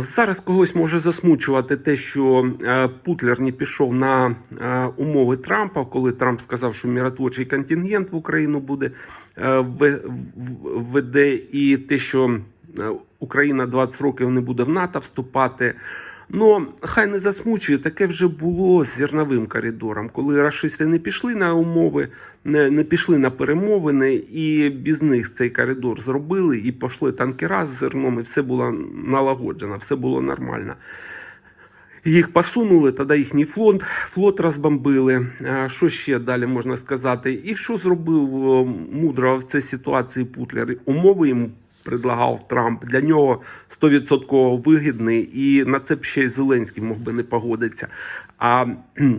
Зараз когось може засмучувати те, що е, Путлер не пішов на е, умови Трампа, коли Трамп сказав, що міротворчий контингент в Україну буде е, веде, і те, що Україна 20 років не буде в НАТО вступати. Ну, хай не засмучує, таке вже було з зерновим коридором, коли рашисти не пішли на умови, не, не пішли на перемовини, і без них цей коридор зробили, і пішли танкера з зерном, і все було налагоджено, все було нормально. Їх посунули, тоді їхній флот, флот розбомбили. Що ще далі можна сказати? І що зробив мудро в цій ситуації Путлер? Умови йому предлагав Трамп. Для нього 100% вигідний, і на це б ще й Зеленський мог би не погодитися. А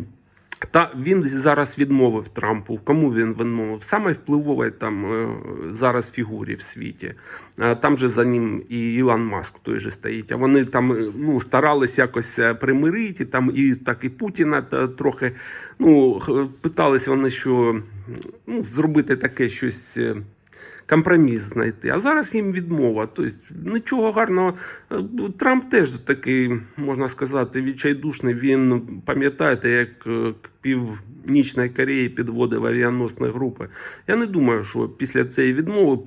та він зараз відмовив Трампу. Кому він відмовив? Саме впливовій там е, зараз фігурі в світі. Там же за ним і Ілон Маск той же стоїть. А вони там е, ну, старались якось е, примирити, там і так і Путіна трохи ну, питались вони, що ну, зробити таке щось. Компроміс знайти. А зараз їм відмова. Тобто нічого гарного. Трамп теж такий, можна сказати, відчайдушний. Він пам'ятаєте, як е, північної Кореї підводив авіаносні групи. Я не думаю, що після цієї відмови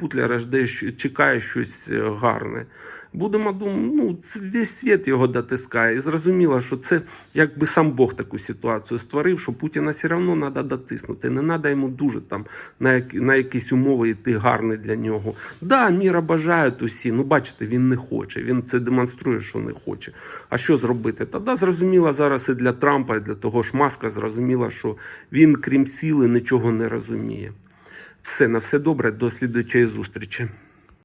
щ- чекає щось е, гарне. Будемо думати, ну весь світ його дотискає. І зрозуміло, що це якби сам Бог таку ситуацію створив, що Путіна все одно треба дотиснути. Не треба йому дуже там на, на якісь умови йти гарний для нього. Да, міра бажають усі. Ну бачите, він не хоче. Він це демонструє, що не хоче. А що зробити? Тоді зрозуміло зараз і для Трампа, і для того ж Маска зрозуміло, що він, крім сили, нічого не розуміє. Все на все добре, до слідуючої зустрічі.